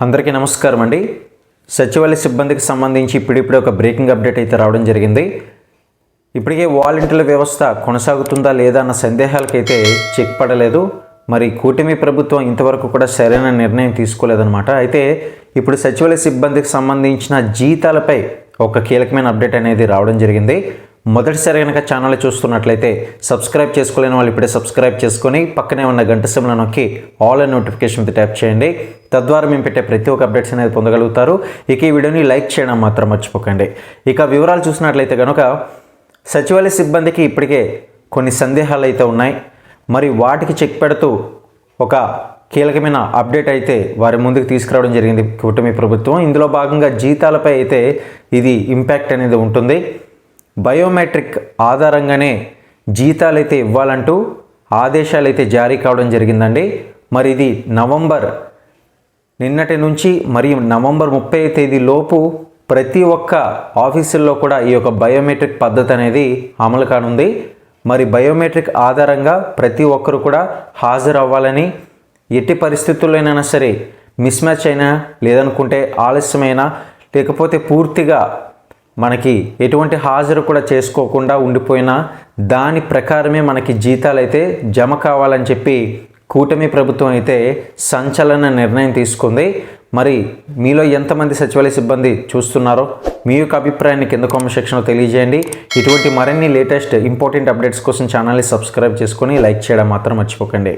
అందరికీ నమస్కారం అండి. సచివాలయ సిబ్బందికి సంబంధించి ఇప్పుడిప్పుడే ఒక బ్రేకింగ్ అప్డేట్ అయితే రావడం జరిగింది. ఇప్పటికే వాలంటీర్ల వ్యవస్థ కొనసాగుతుందా లేదా అన్న సందేహాలకైతే చెక్ పడలేదు. మరి కూటమి ప్రభుత్వం ఇంతవరకు కూడా సరైన నిర్ణయం తీసుకోలేదన్నమాట. అయితే ఇప్పుడు సచివాలయ సిబ్బందికి సంబంధించిన జీతాలపై ఒక కీలకమైన అప్డేట్ అనేది రావడం జరిగింది. మొదటిసారి కనుక ఛానల్ చూస్తున్నట్లయితే సబ్స్క్రైబ్ చేసుకోలేని వాళ్ళు ఇప్పుడే సబ్స్క్రైబ్ చేసుకొని పక్కనే ఉన్న గంట సిమ్లను నొక్కి ఆల్ అండ్ నోటిఫికేషన్ ట్యాప్ చేయండి. తద్వారా మేము పెట్టే ప్రతి ఒక్క అప్డేట్స్ అనేది పొందగలుగుతారు. ఇక ఈ వీడియోని లైక్ చేయడం మాత్రం మర్చిపోకండి. ఇక వివరాలు చూసినట్లయితే కనుక సచివాలయ సిబ్బందికి ఇప్పటికే కొన్ని సందేహాలు అయితే ఉన్నాయి. మరి వాటికి చెక్ పెడుతూ ఒక కీలకమైన అప్డేట్ అయితే వారి ముందుకు తీసుకురావడం జరిగింది కూటమి ప్రభుత్వం. ఇందులో భాగంగా జీతాలపై అయితే ఇది ఇంపాక్ట్ అనేది ఉంటుంది. బయోమెట్రిక్ ఆధారంగానే జీతాలు అయితే ఇవ్వాలంటూ ఆదేశాలు అయితే జారీ కావడం జరిగిందండి. మరి ఇది నవంబర్ నిన్నటి నుంచి మరియు నవంబర్ ముప్పై తేదీ లోపు ప్రతి ఒక్క ఆఫీసుల్లో కూడా ఈ యొక్క బయోమెట్రిక్ పద్ధతి అనేది అమలు కానుంది. మరి బయోమెట్రిక్ ఆధారంగా ప్రతి ఒక్కరు కూడా హాజరవ్వాలని ఎట్టి పరిస్థితుల్లోనైనా సరే మిస్ మ్యాచ్ అయినా లేదనుకుంటే ఆలస్యమైనా లేకపోతే పూర్తిగా మనకి ఎటువంటి హాజరు కూడా చేసుకోకుండా ఉండిపోయినా దాని ప్రకారమే మనకి జీతాలు అయితే జమ కావాలని చెప్పి కూటమి ప్రభుత్వం అయితే సంచలన నిర్ణయం తీసుకుంది. మరి మీలో ఎంతమంది సచివాలయ సిబ్బంది చూస్తున్నారో మీ యొక్క అభిప్రాయాన్ని కింద కామెంట్ సెక్షన్లో తెలియజేయండి. ఇటువంటి మరిన్ని లేటెస్ట్ ఇంపార్టెంట్ అప్డేట్స్ కోసం ఛానల్ని సబ్స్క్రైబ్ చేసుకొని లైక్ చేయడం మాత్రం మర్చిపోకండి.